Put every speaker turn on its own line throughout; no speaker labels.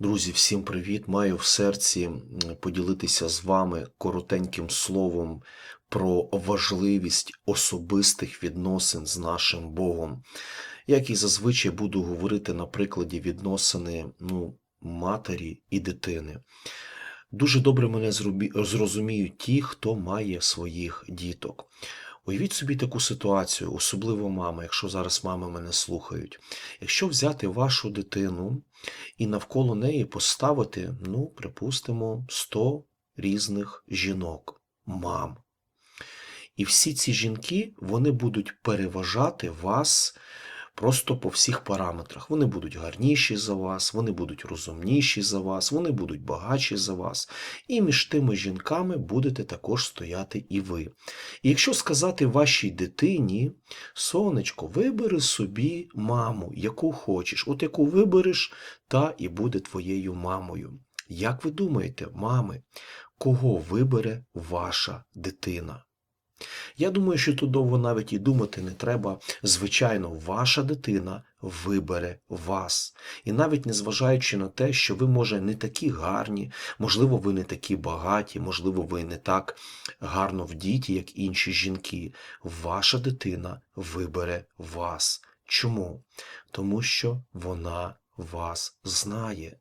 Друзі, всім привіт! Маю в серці поділитися з вами коротеньким словом про важливість особистих відносин з нашим Богом. Як і зазвичай буду говорити на прикладі відносини ну, матері і дитини. Дуже добре мене зрозуміють ті, хто має своїх діток. Уявіть собі таку ситуацію, особливо мами, якщо зараз мами мене слухають. Якщо взяти вашу дитину і навколо неї поставити, ну, припустимо, 100 різних жінок, мам. І всі ці жінки вони будуть переважати вас просто по всіх параметрах. Вони будуть гарніші за вас, вони будуть розумніші за вас, вони будуть багатші за вас. І між тими жінками будете також стояти і ви. І якщо сказати вашій дитині, сонечко, вибери собі маму, яку хочеш, от яку вибереш, та і буде твоєю мамою. Як ви думаєте, мами, кого вибере ваша дитина? Я думаю, що тут довго навіть і думати не треба. Звичайно, ваша дитина вибере вас. І навіть незважаючи на те, що ви, може, не такі гарні, можливо, ви не такі багаті, можливо, ви не так гарно вдіті, як інші жінки, ваша дитина вибере вас. Чому? Тому що вона вас знає,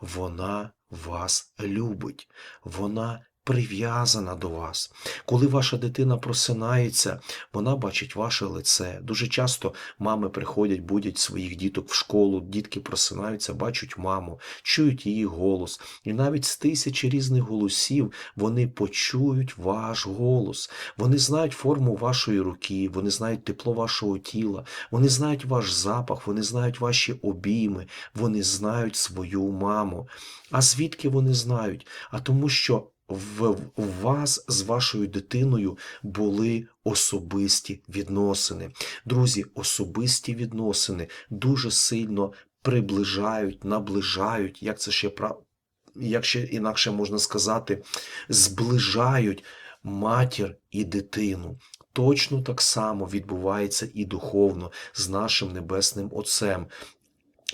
вона вас любить, вона прив'язана до вас. Коли ваша дитина просинається, вона бачить ваше лице. Дуже часто мами приходять, будять своїх діток в школу, дітки просинаються, бачать маму, чують її голос. І навіть з тисячі різних голосів вони почують ваш голос. Вони знають форму вашої руки, вони знають тепло вашого тіла, вони знають ваш запах, вони знають ваші обійми, вони знають свою маму. А звідки вони знають? А тому, що в вас з вашою дитиною були особисті відносини. Друзі, особисті відносини дуже сильно приближають, наближають, як це ще пра- як ще інакше можна сказати, зближають матір і дитину. Точно так само відбувається і духовно з нашим небесним Отцем.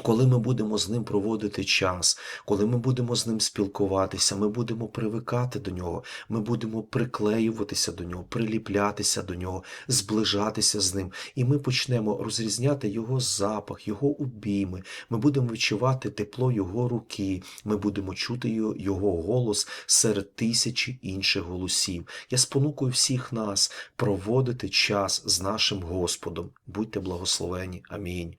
Коли ми будемо з ним проводити час, коли ми будемо з ним спілкуватися, ми будемо привикати до нього, ми будемо приклеюватися до нього, приліплятися до нього, зближатися з ним, і ми почнемо розрізняти його запах, його обійми. Ми будемо відчувати тепло його руки, ми будемо чути його- голос серед тисячі інших голосів. Я спонукую всіх нас проводити час з нашим Господом. Будьте благословені. Амінь.